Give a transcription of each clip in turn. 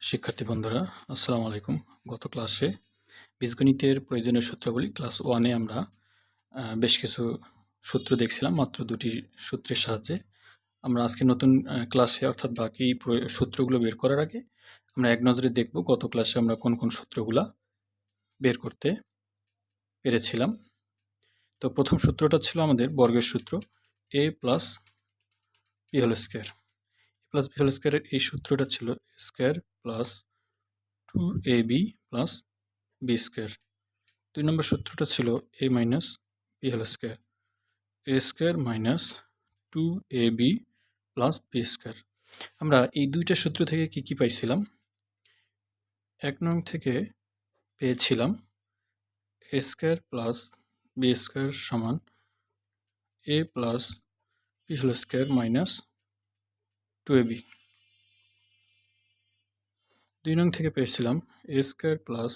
শিক্ষার্থী বন্ধুরা, আসসালামু আলাইকুম। গত ক্লাসে বীজগণিতের প্রয়োজনীয় সূত্রগুলি, ক্লাস ওয়ানে আমরা বেশ কিছু সূত্র দেখছিলাম, মাত্র দুটি সূত্রের সাহায্যে। আমরা আজকে নতুন ক্লাসে, অর্থাৎ বাকি সূত্রগুলো বের করার আগে আমরা এক নজরে দেখব গত ক্লাসে আমরা কোন কোন সূত্রগুলা বের করতে পেরেছিলাম। তো প্রথম সূত্রটা ছিল আমাদের বর্গের সূত্র A plus P whole square plus B whole স্কোয়ারের এই সূত্রটা ছিল square plus two A B plus B square দুই নম্বর সূত্রটা ছিল A minus B whole square A square minus two A B plus B square আমরা এই দুইটা সূত্র থেকে কি কি পাইছিলাম? এক নং থেকে পেয়েছিলাম A square plus B square সমান A plus B whole square minus two A B. দুই নং থেকে পেয়েছিলাম A square plus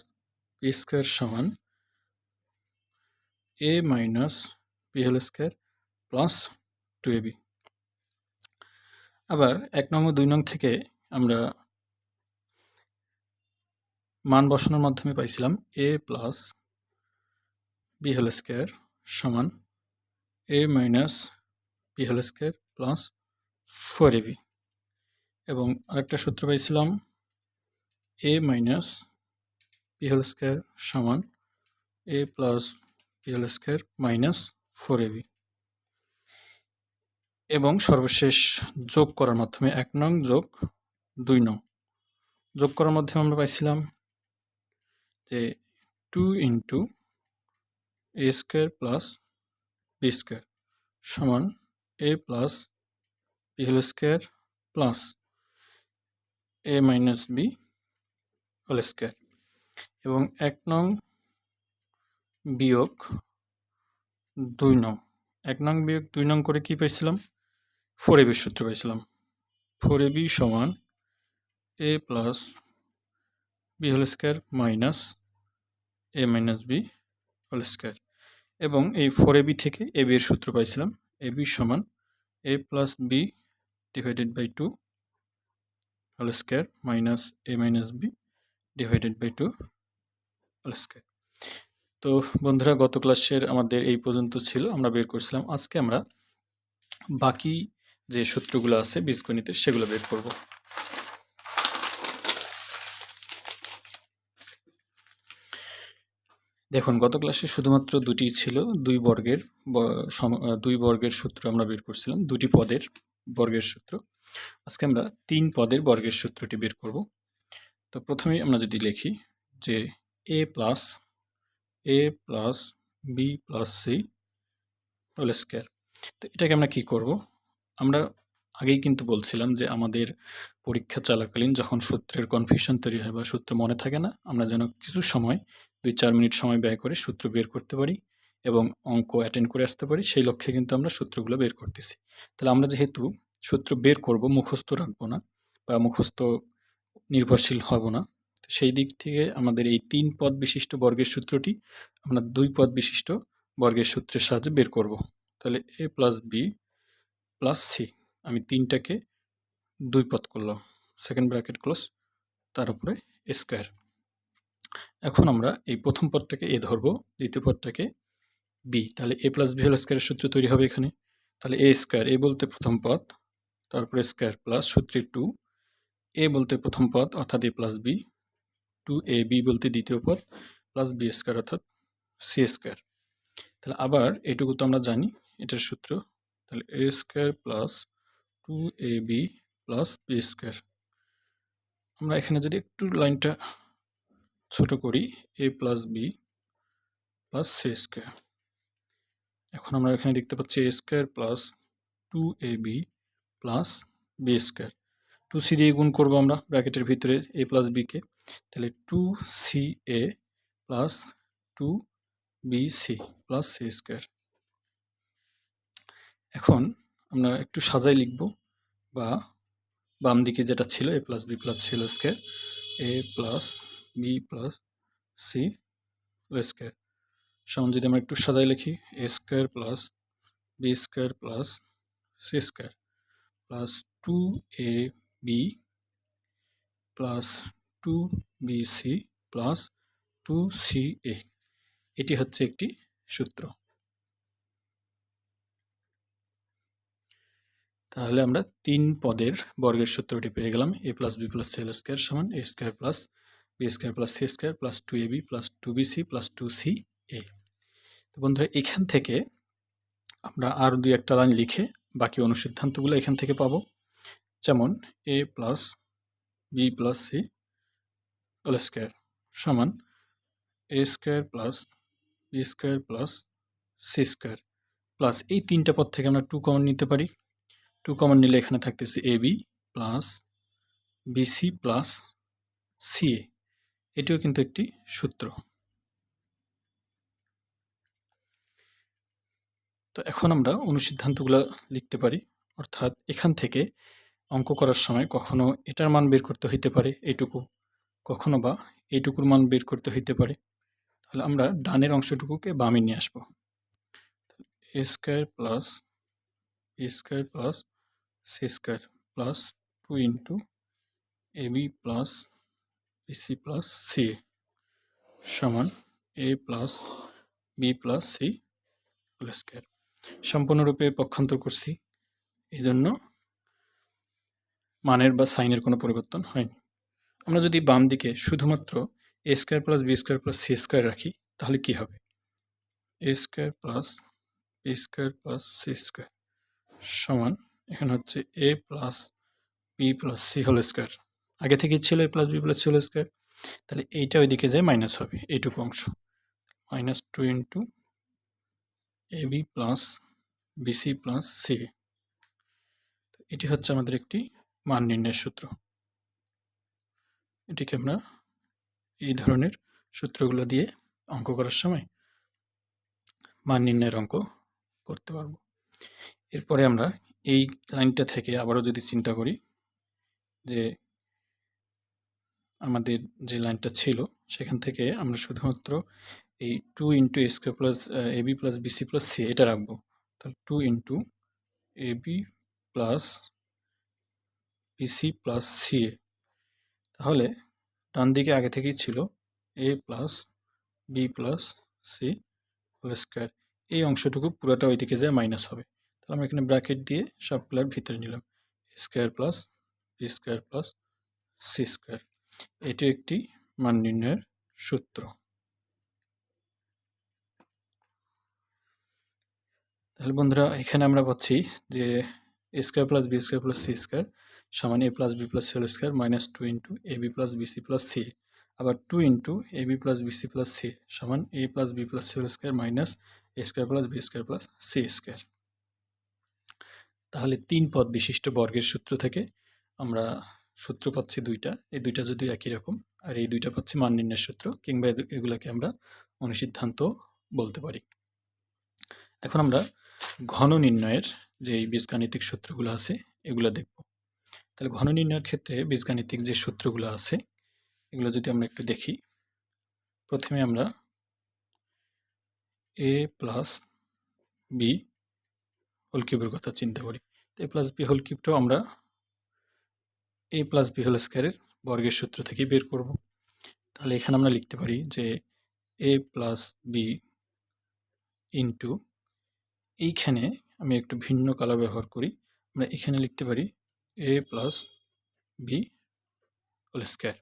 B square সমান A minus B whole square plus two A B. আবার এক নং ও দুই নং থেকে আমরা মান বসানোর মাধ্যমে পাইছিলাম A plus B whole square সমান A minus B whole square plus four A B. এবং আরেকটা সূত্র পাইছিলাম A minus P whole square সমান A plus P whole square minus four A B এবং সর্বশেষ যোগ করার মাধ্যমে এক নং যোগ দুই নং। যোগ করার মাধ্যমে আমরা পাইছিলাম যে two into A square plus B square সমান A plus B whole square plus A minus B whole square এবং এক নং বিয়োগ দুই নং। এক নং বিয়োগ দুই নং করে কি পাইছিলাম? ফোর এবির সূত্র পাইছিলাম। ফোর এবি সমান A plus B whole square minus A minus B whole square এবং এই ফোর এবি থেকে এ বি এর সূত্র পাইছিলাম। এ বি সমান A plus B divided by two whole square minus A minus B divided by two whole square. তো বন্ধুরা, গত ক্লাসের আমাদের এই পর্যন্ত ছিল। আমরা বের করছিলাম। আজকে আমরা বাকি যে সূত্রগুলো আছে বীজগণিতের সেগুলো বের করব। দেখুন, গত ক্লাসে শুধুমাত্র দুটি ছিল, দুই বর্গের দুই বর্গের সূত্র আমরা বের করছিলাম, দুটি পদের বর্গের সূত্র। আজকে আমরা তিন পদের বর্গের সূত্রটি বের করব। তো প্রথমেই আমরা যদি লিখি যে A plus A plus B plus C whole square তো এটাকে আমরা কি করব? আমরা আগেই কিন্তু বলছিলাম যে আমাদের পরীক্ষা চলাকালীন যখন সূত্রের কনফিউশন তৈরি হয় বা সূত্র মনে থাকে না, আমরা যেন কিছু সময়, দুই চার মিনিট সময় ব্যয় করে সূত্র বের করতে পারি এবং অঙ্ক অ্যাটেন্ড করে আসতে পারি, সেই লক্ষ্যে কিন্তু আমরা সূত্রগুলো বের করতেছি। তাহলে আমরা যেহেতু সূত্র বের করব, মুখস্থ রাখব না বা মুখস্থ নির্ভরশীল হব না। সেই দিক থেকে আমাদের এই তিন পদ বিশিষ্ট বর্গের সূত্রটি আমরা দুই পদ বিশিষ্ট বর্গের সূত্রের সাহায্যে বের করব। তাহলে A plus B plus C, আমি তিনটাকে দুই পদ করলাম, সেকেন্ড ব্র্যাকেট ক্লোজ, তার উপরে স্কোয়ার। এখন আমরা এই প্রথম পদটাকে এ ধরবো, দ্বিতীয় পদটাকে বি। তাহলে এ প্লাস বি হল স্কোয়ারের সূত্র তৈরি হবে এখানে। তাহলে এ স্কোয়ার, এ বলতে প্রথম পদ তারপরে স্কোয়ার প্লাস সূত্রে টু এ বলতে প্রথম পদ, অর্থাৎ A plus B two A B বলতে দ্বিতীয় পদ প্লাস বি স্কোয়ার অর্থাৎ সি স্কোয়ার তাহলে আবার এটুকু তো আমরা জানি, এটার সূত্র। তাহলে A square plus two A B plus B square আমরা এখানে যদি একটু লাইনটা ছোট করি A plus B plus C square এখন আমরা এখানে দেখতে পাচ্ছি A square plus two A B plus B square two C দিয়ে গুণ করব আমরা ব্র্যাকেটের ভিতরে এ প্লাস বিকে তাহলে two C A plus two B C plus C square এখন আমরা একটু সাজাই লিখব বা বাম দিকে যেটা ছিল A plus B plus C square A plus B plus C square সমান যদি আমরা একটু সাজাই লিখি A square plus B square plus C square plus two A B plus two B C plus two C A এটি হচ্ছে একটি সূত্র। তাহলে আমরা তিন পদের বর্গের সূত্রটি পেয়ে গেলাম। A plus B plus C square সমান A square plus B square plus C square plus two A B plus two B C plus two C A তো বন্ধুরা, এখান থেকে আমরা আর দুই একটা লাইন লিখে বাকি অনুসিদ্ধান্তগুলো এখান থেকে পাবো। যেমন A plus B plus C whole square সমান A square plus B square plus C square plus এই তিনটা পদ থেকে আমরা টু কমন নিতে পারি। টু কমন নিলে এখানে থাকতেছে A B plus BC plus C A এটিও কিন্তু একটি সূত্র। তো এখন আমরা অনুসিদ্ধান্তগুলো লিখতে পারি। অর্থাৎ এখান থেকে অঙ্ক করার সময় কখনো এটার মান বের করতে হইতে পারে, এইটুকু। কখনো বা এইটুকুর মান বের করতে হইতে পারে। তাহলে আমরা ডানের অংশটুকুকে বামে নিয়ে আসব। A square plus A square plus C square plus two into A B plus BC plus C সমান A plus B plus C whole square. সম্পূর্ণরূপে পক্ষান্তর করছি। এই জন্য মানের বা সাইনের কোনো পরিবর্তন হয়নি। আমরা যদি বাম দিকে শুধুমাত্র A square plus B square plus C square রাখি, তাহলে কি হবে? A square plus B square plus C square সমান এখানে হচ্ছে A plus B plus C whole square আগে থেকেই ছিল A plus B plus C whole square তাহলে এইটা ওইদিকে যায় মাইনাস হবে, এইটুকু অংশ। Minus two into A B plus BC plus C এটি হচ্ছে আমাদের একটি মান নির্ণয়ের সূত্র। এটিকে আমরা এই ধরনের সূত্রগুলো দিয়ে অঙ্ক করার সময় মান নির্ণয়ের অঙ্ক করতে পারব। এরপরে আমরা এই লাইনটা থেকে আবারও যদি চিন্তা করি যে আমাদের যে লাইনটা ছিল, সেখান থেকে আমরা শুধুমাত্র এই two into A square plus A B plus BC plus C এটা রাখব। তাহলে two into A B plus BC plus C A তাহলে ডান দিকে আগে থেকেই ছিল A plus B plus C whole square এই অংশটুকু পুরোটা ওইদিকে যায় মাইনাস হবে। তাহলে আমরা এখানে ব্র্যাকেট দিয়ে সবগুলোর ভিতরে নিলাম। Square plus B square plus C square এটি একটি মান নির্ণয়ের সূত্র। তাহলে বন্ধুরা, এখানে আমরা পাচ্ছি যে A square plus B square plus C square সমান A plus B plus C square minus two into A B plus BC plus C আবার two into A B plus BC plus C সমান A plus B plus C square minus A square plus B square plus C square তাহলে তিন পদ বিশিষ্ট বর্গের সূত্র থেকে আমরা সূত্র পাচ্ছি দুইটা। এই দুইটা যদি একই রকম, আর এই দুইটা পাচ্ছি মান নির্ণয়ের সূত্র, কিংবা এগুলোকে আমরা অনুসিদ্ধান্ত বলতে পারি। এখন আমরা ঘন নির্ণয়ের যে বীজগাণিতিক সূত্রগুলো আছে, এগুলো দেখব। তাহলে ঘন নির্ণয়ের ক্ষেত্রে বীজগাণিতিক যে সূত্রগুলো আছে, এগুলো যদি আমরা একটু দেখি, প্রথমে আমরা এ প্লাস বি হোল কিউবের কথা চিন্তা করি। এ প্লাস বি হোল কিউবটাও আমরা এ প্লাস বি হোল স্কোয়ারের বর্গের সূত্র থেকে বের করব। তাহলে এখানে আমরা লিখতে পারি যে এ প্লাস বি ইন্টু এইখানে আমি একটু ভিন্ন কালার ব্যবহার করি। আমরা এখানে লিখতে পারি A plus B whole square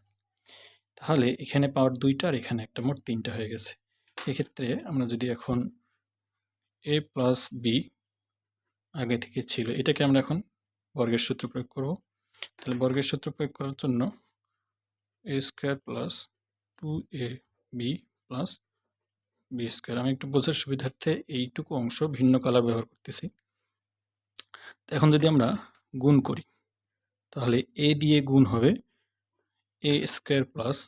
তাহলে এখানে পাওয়ার দুইটা আর এখানে একটা মোট তিনটা হয়ে গেছে। এক্ষেত্রে আমরা যদি এখন এ প্লাস বি আগে থেকে ছিল, এটাকে আমরা এখন বর্গের সূত্র প্রয়োগ করব। তাহলে বর্গের সূত্র প্রয়োগ করার জন্য A square plus two A B plus B square আমি একটু বোঝার সুবিধার্থে এইটুকু অংশ ভিন্ন কালার ব্যবহার করতেছি। এখন যদি আমরা গুণ করি, তাহলে এ দিয়ে গুণ হবে A square plus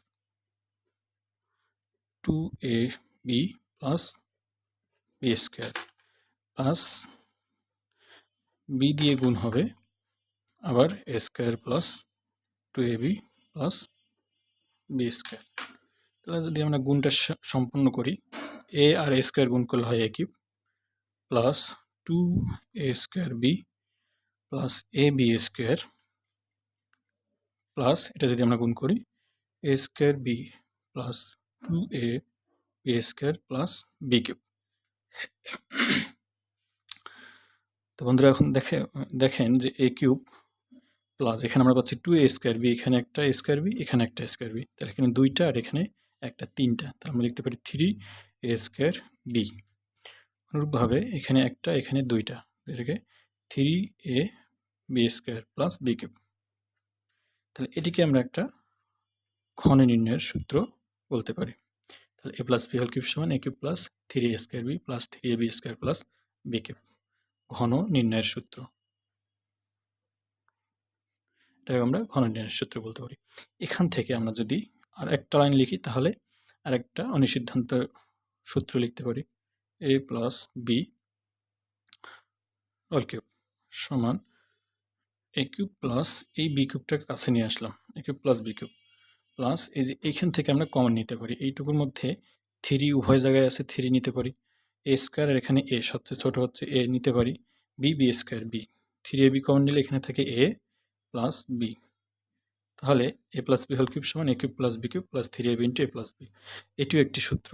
two A B plus B square plus B দিয়ে গুণ হবে আবার A square plus two A B plus B square তাহলে যদি আমরা গুণটা সম্পূর্ণ করি এ আর এ স্কোয়ার গুণ করলে হয় একই plus two A square B plus A B square plus এটা যদি আমরা গুণ করি A square B plus two A B square plus B cube তো বন্ধুরা, এখন দেখে, দেখেন যে এ কিউব প্লাস এখানে আমরা পাচ্ছি টু এ স্কোয়ার বি এখানে একটা স্কোয়ার বি এখানে একটা স্কোয়ার বি তাহলে এখানে দুইটা আর এখানে একটা তিনটা। তাহলে আমরা লিখতে পারি থ্রি এ স্কোয়ার বি অনুরূপভাবে এখানে একটা, এখানে দুইটা। এটাকে three A B square plus B cube তাহলে এটিকে আমরা একটা ঘন নির্ণয়ের সূত্র বলতে পারি। তাহলে এ প্লাস বি হল কিউব সমান A cube plus three A square B plus three A B square plus B cube ঘন নির্ণয়ের সূত্র। এটাকে আমরা ঘন নির্ণয়ের সূত্র বলতে পারি। এখান থেকে আমরা যদি আর একটা লাইন লিখি, তাহলে আরেকটা অনিসিদ্ধান্ত সূত্র লিখতে পারি। A plus B all cube সমান এ কিউব প্লাস এই বি কিউবটাকে কাছে নিয়ে আসলাম। A cube plus B cube plus এই যে এইখান থেকে আমরা কমন নিতে পারি। এইটুকুর মধ্যে থ্রি উভয় জায়গায় আছে থ্রি নিতে পারি। এ স্কোয়ার এখানে এ সবচেয়ে ছোট হচ্ছে এ নিতে পারি। B B square B three A B common নিলে এখানে থাকে এ প্লাস বি তাহলে এ প্লাস বি হল কিউব সমান A cube plus B cube plus three A B into A plus B এটিও একটি সূত্র।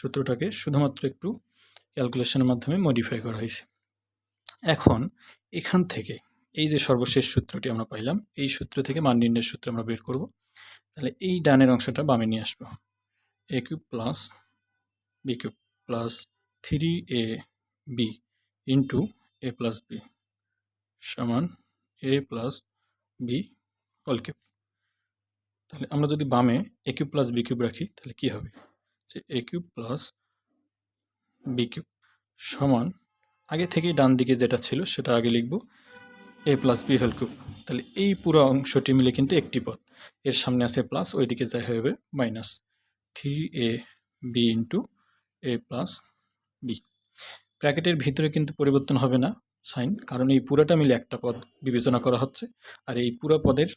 সূত্রটাকে শুধুমাত্র একটু ক্যালকুলেশনের মাধ্যমে মডিফাই করা হয়েছে। এখন এখান থেকে এই যে সর্বশেষ সূত্রটি আমরা পাইলাম, এই সূত্র থেকে মান নির্ণয়ের সূত্র আমরা বের করব। তাহলে এই ডানের অংশটা বামে নিয়ে আসব। A cube plus B cube plus three A B into A plus B সমান A plus B all cube তাহলে আমরা যদি বামে A cube plus B cube রাখি, তাহলে কি হবে? যে A cube plus B cube সমান আগে থেকেই ডান দিকে যেটা ছিল সেটা আগে লিখব A plus B whole cube তাহলে এই পুরো অংশটি মিলে কিন্তু একটি পদ। এর সামনে আছে প্লাস ওইদিকে যা হবে minus three A B into A plus B ব্র্যাকেটের ভিতরে কিন্তু পরিবর্তন হবে না সাইন, কারণ এই পুরাটা মিলে একটা পদ বিবেচনা করা হচ্ছে। আর এই পুরো পদের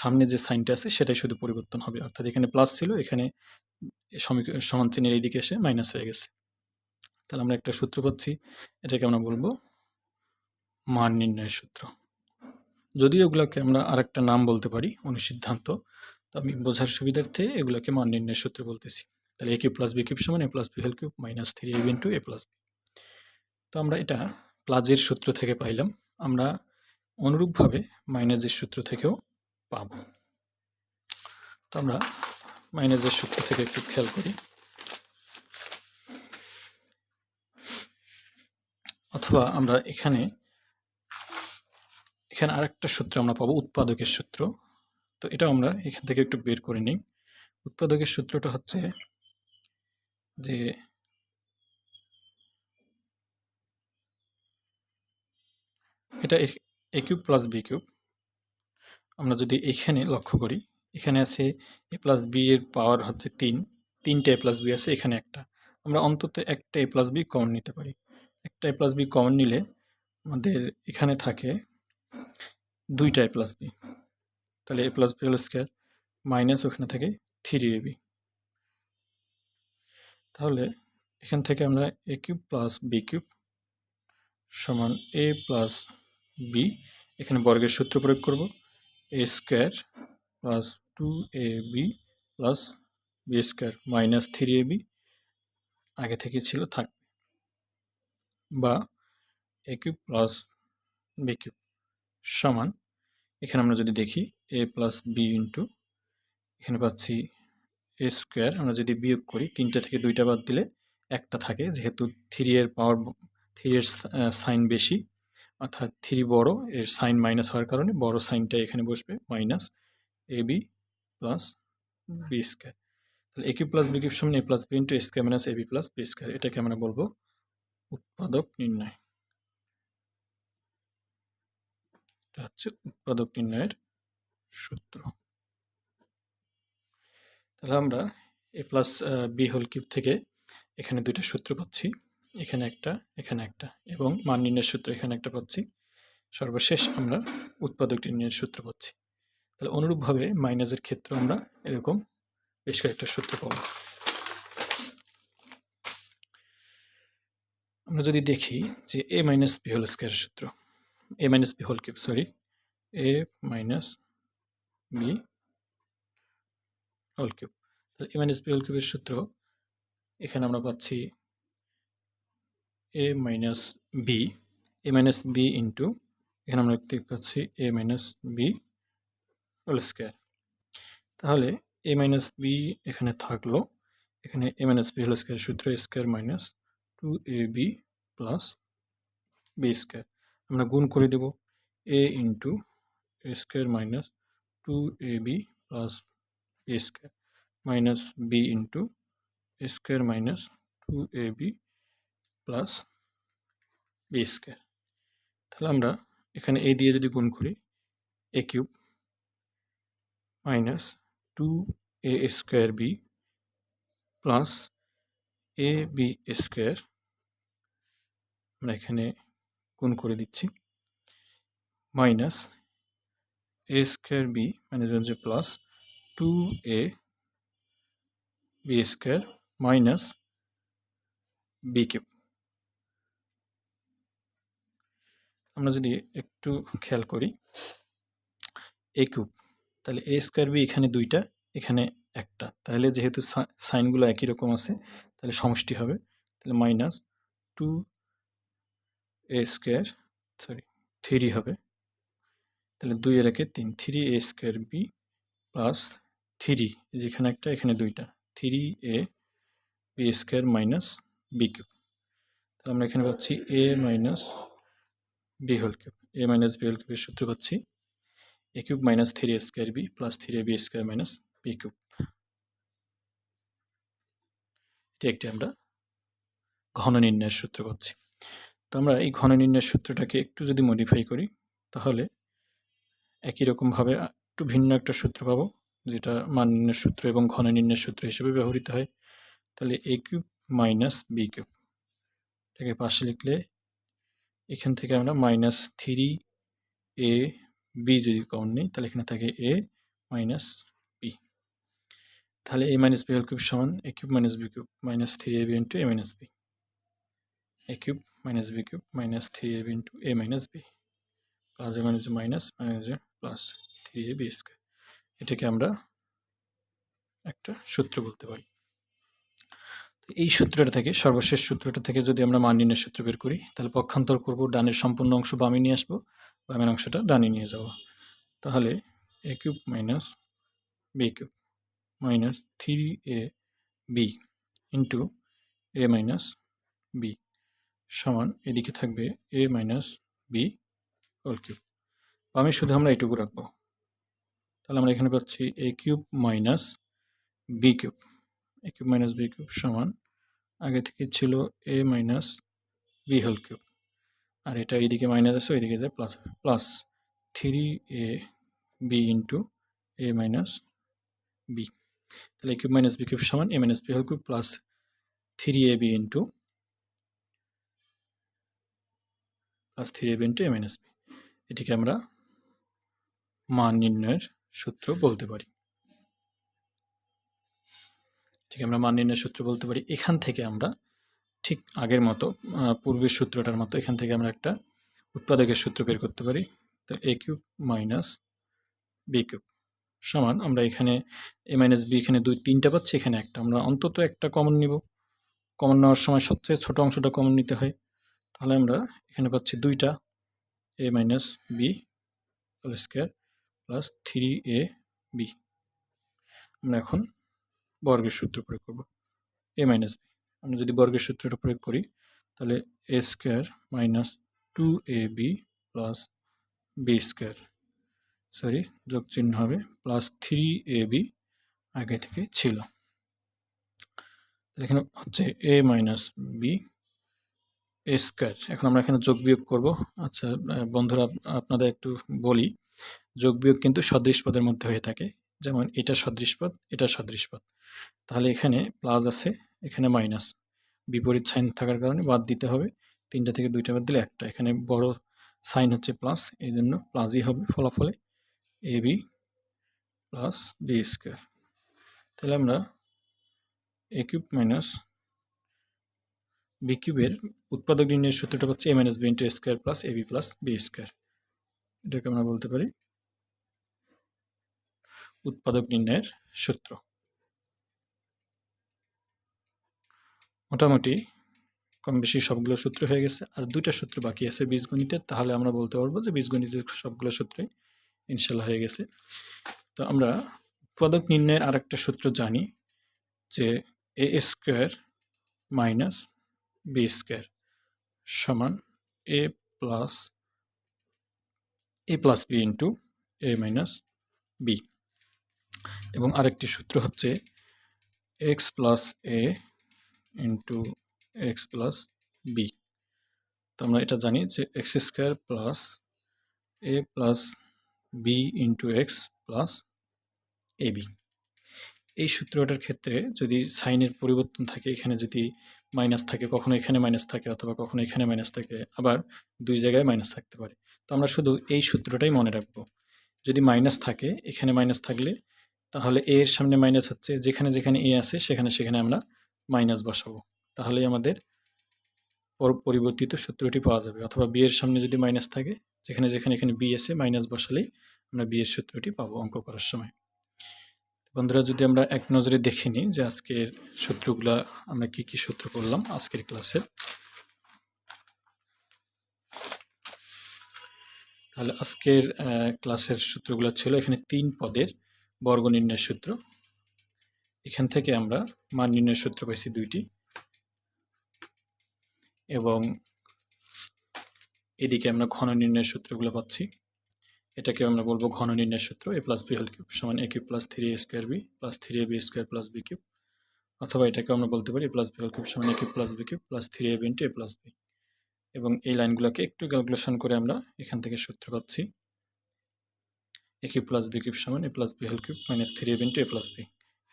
সামনে যে সাইনটা আছে সেটাই শুধু পরিবর্তন হবে। অর্থাৎ এখানে প্লাস ছিল, এখানে সমান চিহ্নের এইদিকে এসে মাইনাস হয়ে গেছে। তাহলে আমরা একটা সূত্র পাচ্ছি, এটাকে আমরা বলব মান নির্ণয়ের সূত্র। যদিও এগুলোকে আমরা আরেকটা নাম বলতে পারি, অনুসিদ্ধান্ত, তো আমি বোঝার সুবিধার্থে এগুলোকে মান নির্ণয়ের সূত্র বলতেছি। তাহলে A cube plus B cube সমান A plus B whole cube minus three A into A plus B তো আমরা এটা প্লাজের সূত্র থেকে পাইলাম। আমরা অনুরূপভাবে মাইনাসের সূত্র থেকেও পাব। তো আমরা মাইনাসের সূত্র থেকে একটু খেয়াল করি। অথবা আমরা এখানে এখানে আরেকটা সূত্র আমরা পাবো, উৎপাদকের সূত্র। তো এটা আমরা এখান থেকে একটু বের করে নিই। উৎপাদকের সূত্রটা হচ্ছে যে এটা A cube plus B cube. আমরা যদি এখানে লক্ষ্য করি, এখানে আছে এ প্লাস বি এর পাওয়ার হচ্ছে তিন, তিনটে এ প্লাস বি আছে, এখানে একটা। আমরা অন্তত একটা এ প্লাস বি কমন নিতে পারি। একটা এ প্লাস বি কমন নিলে আমাদের এখানে থাকে দুইটা এ প্লাস বি। তাহলে এ প্লাস বি হল স্কোয়ার মাইনাস ওখানে থাকে থ্রি এ বি। তাহলে এখান থেকে আমরা A cube plus B cube সমান এ প্লাস বি, এখানে বর্গের সূত্র প্রয়োগ করব। A square plus two A B plus B square minus three A B আগে থেকে ছিল থাকবে বা A cube plus B cube সমান, এখানে আমরা যদি দেখি এ প্লাস বি ইন্টু এখানে পাচ্ছি এ স্কোয়ার আমরা যদি বিয়োগ করি, তিনটা থেকে দুইটা বাদ দিলে একটা থাকে, যেহেতু থ্রি এর পাওয়ার থ্রি এর সাইন বেশি অর্থাৎ থ্রি বড়, এর সাইন মাইনাস হওয়ার কারণে বড় সাইনটা এখানে বসবে minus A B plus B square তাহলে A cube plus B cube সমান A plus B into square minus A B plus B square এটাকে আমরা বলব উৎপাদক নির্ণয়। এটা হচ্ছে উৎপাদক নির্ণয়ের সূত্র। তাহলে আমরা A plus B whole cube থেকে এখানে দুইটা সূত্র পাচ্ছি। এখানে একটা এখানে একটা এবং মান নির্ণয়ের সূত্র এখানে একটা পাচ্ছি। সর্বশেষ আমরা উৎপাদক নির্ণয়ের সূত্র পাচ্ছি। তাহলে অনুরূপভাবে মাইনাসের ক্ষেত্রে আমরা এরকম বেশ কয়েকটা সূত্র পাবো। আমরা যদি দেখি যে A minus B whole square সূত্র A minus B whole cube sorry A minus B whole cube তাহলে এ মাইনাস বি হোল কিউবের সূত্র এখানে আমরা পাচ্ছি A minus B A minus B into এখানে আমরা দেখতে পাচ্ছি A minus B whole square তাহলে এ মাইনাস বি এখানে থাকল, এখানে A minus B whole square সূত্র square minus two A B plus B square আমরা গুণ করে দেব A into square minus two A B plus B square minus B into square minus two A B plus B square তাহলে আমরা এখানে এই দিয়ে যদি গুণ করি A cube minus two A square B plus A B square আমরা এখানে গুণ করে দিচ্ছি minus A square B minus হচ্ছে plus two A B square minus B cube আমরা যদি একটু খেয়াল করি এ কিউব তাহলে এ স্কোয়ার বি এখানে দুইটা, এখানে একটা। তাহলে যেহেতু সাইনগুলো একই রকম আছে, তাহলে সমষ্টি হবে, তাহলে minus two A square sorry three হবে। তাহলে দুই এর একে তিন three A square B plus three যেখানে একটা, এখানে দুইটা three A B square minus B cube তাহলে আমরা এখানে পাচ্ছি A minus B whole cube A minus B whole কিউবের সূত্র পাচ্ছি। A cube minus three square B plus three B square minus B cube. এটি একটি আমরা ঘন নির্ণয়ের সূত্র পাচ্ছি। তো আমরা এই ঘন নির্ণয়ের সূত্রটাকে একটু যদি মডিফাই করি, তাহলে একই রকমভাবে একটু ভিন্ন একটা সূত্র পাবো, যেটা মান নির্ণয়ের সূত্র এবং ঘন নির্ণয়ের সূত্র হিসেবে ব্যবহৃত হয়। তাহলে A cube minus B cube. এটাকে পাশে লিখলে এখান থেকে আমরা মাইনাস থ্রি এ বি যদি কমন নিই, তাহলে এখানে থাকে এ মাইনাস বি তাহলে এ মাইনাস বি হল কিউব সমান A cube minus B cube minus three A B into A minus B A cube minus B cube minus three A B into A minus B plus A minus minus minus plus three A B square এটাকে আমরা একটা সূত্র বলতে পারি। এই সূত্রটা থেকে, সর্বশেষ সূত্রটা থেকে যদি আমরা মান নির্ণয়ের সূত্র বের করি, তাহলে পক্ষান্তর করব ডানের সম্পূর্ণ অংশ বামে নিয়ে আসব বামের অংশটা ডানে নিয়ে যাব। তাহলে A cube minus B cube minus three A B into A minus B সমান এদিকে থাকবে A minus B whole cube বামে শুধু আমরা এটুকু রাখব। তাহলে আমরা এখানে পাচ্ছি A cube minus B cube A cube minus B cube সমান আগে থেকে ছিল A minus B whole cube আর এটা এইদিকে মাইনাস আছে, ওইদিকে যায় plus plus three A B into A minus B তাহলে কিউব মাইনাস বি কিউব সমান A minus B whole cube plus three A B into plus three A B into A minus B এটিকে আমরা মান নির্ণয়ের সূত্র বলতে পারি। ঠিক আমরা মান নির্ণয়ের সূত্র বলতে পারি, এখান থেকে আমরা ঠিক আগের মতো পূর্বের সূত্রটার মতো এখান থেকে আমরা একটা উৎপাদকের সূত্র বের করতে পারি। তো A cube minus B cube সমান আমরা এখানে এ মাইনাস বি এখানে দুই, তিনটা পাচ্ছি, এখানে একটা। আমরা অন্তত একটা কমন নিব। কমন নেওয়ার সময় সবচেয়ে ছোট অংশটা কমন নিতে হয়। তাহলে আমরা এখানে পাচ্ছি দুইটা A minus B whole square plus three A B আমরা এখন বর্গের সূত্র প্রয়োগ করব। এ মাইনাস বি আমরা যদি বর্গের সূত্রটা প্রয়োগ করি, তাহলে A square minus two A B plus B square sorry যোগ চিহ্ন হবে প্লাস থ্রি এ বি আগে থেকে ছিল। এখানে হচ্ছে A minus B A square এখন আমরা এখানে যোগ বিয়োগ করব। আচ্ছা বন্ধুরা, আপনাদের একটু বলি। যোগ বিয়োগ কিন্তু সদৃশ পদের মধ্যে হয়ে থাকে। যেমন এটা সদৃশ পদ এটা সদৃশ পদ তাহলে এখানে প্লাস আছে, এখানে মাইনাস বিপরীত সাইন থাকার কারণে বাদ দিতে হবে। তিনটা থেকে দুইটা বাদ দিলে একটা। এখানে বড় সাইন হচ্ছে প্লাস এই জন্য প্লাসই হবে ফলাফলে। A B plus B square তাহলে আমরা এ কিউব মাইনাস বি কিউবের উৎপাদক নির্ণয়ের সূত্রটা হচ্ছে A minus B into square plus A B plus B square এটাকে আমরা বলতে পারি উৎপাদক নির্ণয়ের সূত্র। মোটামুটি কম বেশি সবগুলো সূত্র হয়ে গেছে, আর দুইটা সূত্র বাকি আছে বীজগণিতের, তাহলে আমরা বলতে পারব যে বীজগণিতের সবগুলো সূত্রে ইনশাল্লাহ হয়ে গেছে। তো আমরা উৎপাদক নির্ণয়ের আরেকটা সূত্র জানি, যে A square minus B square সমান A plus A plus B into A minus B. এবং আরেকটি সূত্র হচ্ছে X plus A into X plus B তো আমরা এটা জানি যে X square plus A plus B into X plus A B এই সূত্রটার ক্ষেত্রে যদি সাইনের পরিবর্তন থাকে, এখানে যদি মাইনাস থাকে, কখনো এখানে মাইনাস থাকে অথবা কখনো এখানে মাইনাস থাকে, আবার দুই জায়গায় মাইনাস থাকতে পারে। তো আমরা শুধু এই সূত্রটাই মনে রাখব। যদি মাইনাস থাকে, এখানে মাইনাস থাকলে তাহলে এ এর সামনে মাইনাস হচ্ছে, যেখানে যেখানে এ আছে, সেখানে সেখানে আমরা মাইনাস বসাবো। তাহলেই আমাদের পর- পরিবর্তিত সূত্রটি পাওয়া যাবে। অথবা বি এর সামনে যদি মাইনাস থাকে, যেখানে যেখানে এখানে বি আছে মাইনাস বসালেই আমরা বি এর সূত্রটি পাবো অঙ্ক করার সময়। বন্ধুরা, যদি আমরা এক নজরে দেখে নিই যে আজকের সূত্রগুলা আমরা কি কি সূত্র করলাম আজকের ক্লাসে তাহলে আজকের ক্লাসের সূত্রগুলো ছিল এখানে তিন পদের বর্গ নির্ণয়ের সূত্র। এখান থেকে আমরা মান নির্ণয়ের সূত্র পাইছি দুইটি। এবং এদিকে আমরা ঘন নির্ণয়ের সূত্রগুলো পাচ্ছি। এটাকে আমরা বলব ঘন নির্ণয়ের সূত্র A plus B whole cube সমান A cube plus three A square B plus three A B square plus B cube অথবা এটাকে আমরা বলতে পারি প্লাস বি হোল কিউব সমান A cube plus B cube plus three A B into A plus B এবং এই লাইনগুলোকে একটু calculation করে আমরা এখান থেকে সূত্র পাচ্ছি। A cube plus B cube সমান A plus B whole cube minus three A B into A plus B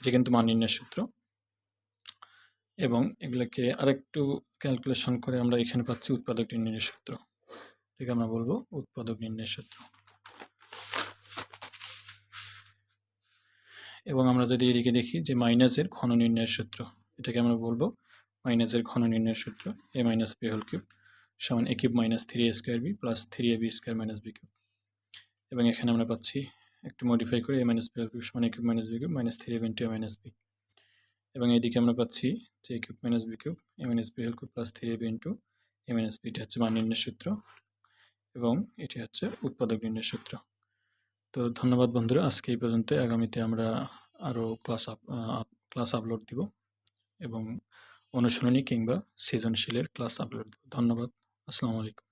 এটা কিন্তু মান নির্ণয়ের সূত্র। এবং এগুলোকে আরেকটু ক্যালকুলেশন করে আমরা এখানে পাচ্ছি উৎপাদক নির্ণয়ের সূত্র। এটাকে আমরা বলব উৎপাদক নির্ণয়ের সূত্র। এবং আমরা যদি এদিকে দেখি যে মাইনাসের ঘন নির্ণয়ের সূত্র, এটাকে আমরা বলব মাইনাসের ঘন নির্ণয়ের সূত্র। A minus B whole cube সমান A cube minus three A square B plus three A B square minus B cube এবং এখানে আমরা পাচ্ছি একটু মডিফাই করে A minus B whole cube সমান A cube minus B cube minus three into A minus B এবং এইদিকে আমরা পাচ্ছি যে A cube minus B cube A minus B whole cube plus three B into A minus B এটা হচ্ছে মান নির্ণয়ের সূত্র। এবং এটি হচ্ছে উৎপাদক নির্ণয়ের সূত্র। তো ধন্যবাদ বন্ধুরা, আজকে এই পর্যন্ত। আগামীতে আমরা আরও ক্লাস আপ ক্লাস আপলোড দিব এবং অনুশীলনী কিংবা সৃজনশীলের ক্লাস আপলোড দিব। ধন্যবাদ। আসসালামু আলাইকুম।